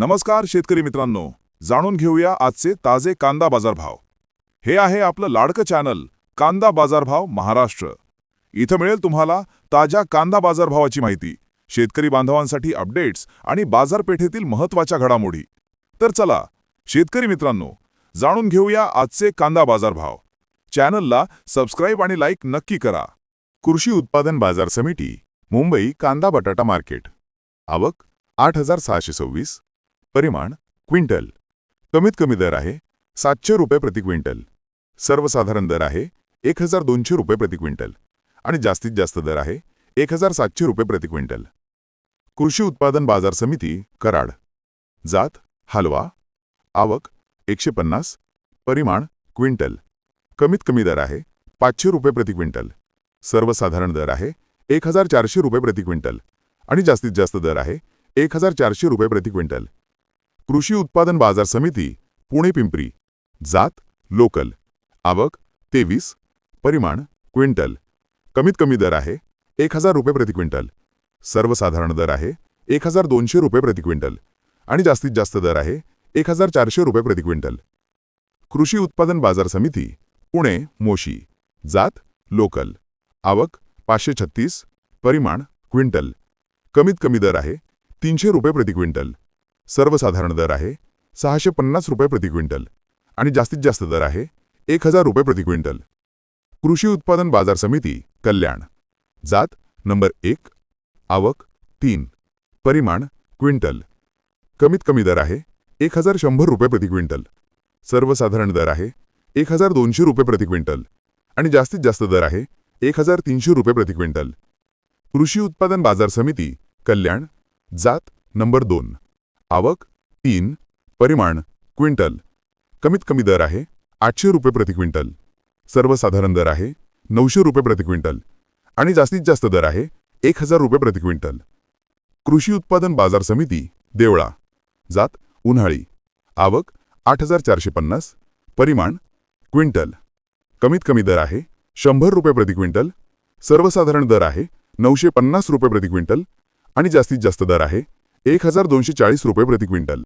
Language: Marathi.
नमस्कार शेतकरी मित्रांनो. जाणून घेऊया आजचे ताजे कांदा बाजारभाव. हे आहे आपलं लाडकं चॅनल कांदा बाजारभाव महाराष्ट्र. इथं मिळेल तुम्हाला ताज्या कांदा बाजारभावाची माहिती शेतकरी बांधवांसाठी अपडेट्स आणि बाजारपेठेतील महत्त्वाच्या घडामोडी. तर चला शेतकरी मित्रांनो जाणून घेऊया आजचे कांदा बाजारभाव. चॅनलला सबस्क्राईब आणि लाईक नक्की करा. कृषी उत्पादन बाजार समिती मुंबई कांदा बटाटा मार्केट. आवक आठ हजार सहाशे सव्वीस. परिमाण क्विंटल. कमीत कमी दर आहे सातशे रुपये प्रति क्विंटल. सर्वसाधारण दर आहे एक हजार दोनशे रुपये प्रति क्विंटल. आणि जास्तीत जास्त दर आहे एक हजार सातशे रुपये प्रति क्विंटल. कृषी उत्पादन बाजार समिती कराड. जात हलवा आवक एकशे पन्नास परिमाण क्विंटल. कमीत कमी दर आहे पाचशे रुपये प्रति क्विंटल. सर्वसाधारण दर आहे एक हजार चारशे रुपये प्रति क्विंटल. आणि जास्तीत जास्त दर आहे एक हजार चारशे रुपये प्रति क्विंटल. कृषी उत्पादन बाजार समिती पुणे पिंपरी. जात लोकल. आवक तेवीस. परिमाण क्विंटल. कमीत कमी दर आहे एक हजार रुपये प्रति क्विंटल. सर्वसाधारण दर आहे एक हजार दोनशे रुपये प्रति क्विंटल. आणि जास्तीत जास्त दर आहे एक हजार चारशे रुपये प्रति क्विंटल. कृषी उत्पादन बाजार समिती पुणे मोशी. जात लोकल. आवक पाचशे छत्तीस. परिमाण क्विंटल. कमीत कमी दर आहे तीनशे रुपये प्रति क्विंटल. सर्वसाधारण दर आहे सहाशे पन्नास रुपये प्रति क्विंटल आणि जास्तीत जास्त दर आहे एक हजार रुपये प्रति क्विंटल. कृषी उत्पादन बाजार समिती कल्याण. जात नंबर एक आवक तीन परिमाण क्विंटल. कमीत कमी दर आहे एक हजार शंभर रुपये प्रति क्विंटल. सर्वसाधारण दर आहे एक हजार दोनशे रुपये प्रति क्विंटल आणि जास्तीत जास्त दर आहे एक हजार तीनशे रुपये प्रति क्विंटल. कृषी उत्पादन बाजार समिती कल्याण. जात नंबर दोन आवक तीन परिमाण क्विंटल. कमीत कमी दर आहे आठशे रुपये प्रति क्विंटल. सर्वसाधारण दर आहे नऊशे रुपये प्रति क्विंटल. आणि जास्तीत जास्त दर आहे एक हजार रुपये प्रति क्विंटल. कृषी उत्पादन बाजार समिती देवळा. जात उन्हाळी. आवक आठ हजार चारशे पन्नास. परिमाण क्विंटल. कमीत कमी दर आहे शंभर रुपये प्रति क्विंटल. सर्वसाधारण दर आहे नऊशे पन्नास रुपये प्रति क्विंटल. आणि जास्तीत जास्त दर आहे एक हजार दोनशे चाळीस रुपये प्रति क्विंटल.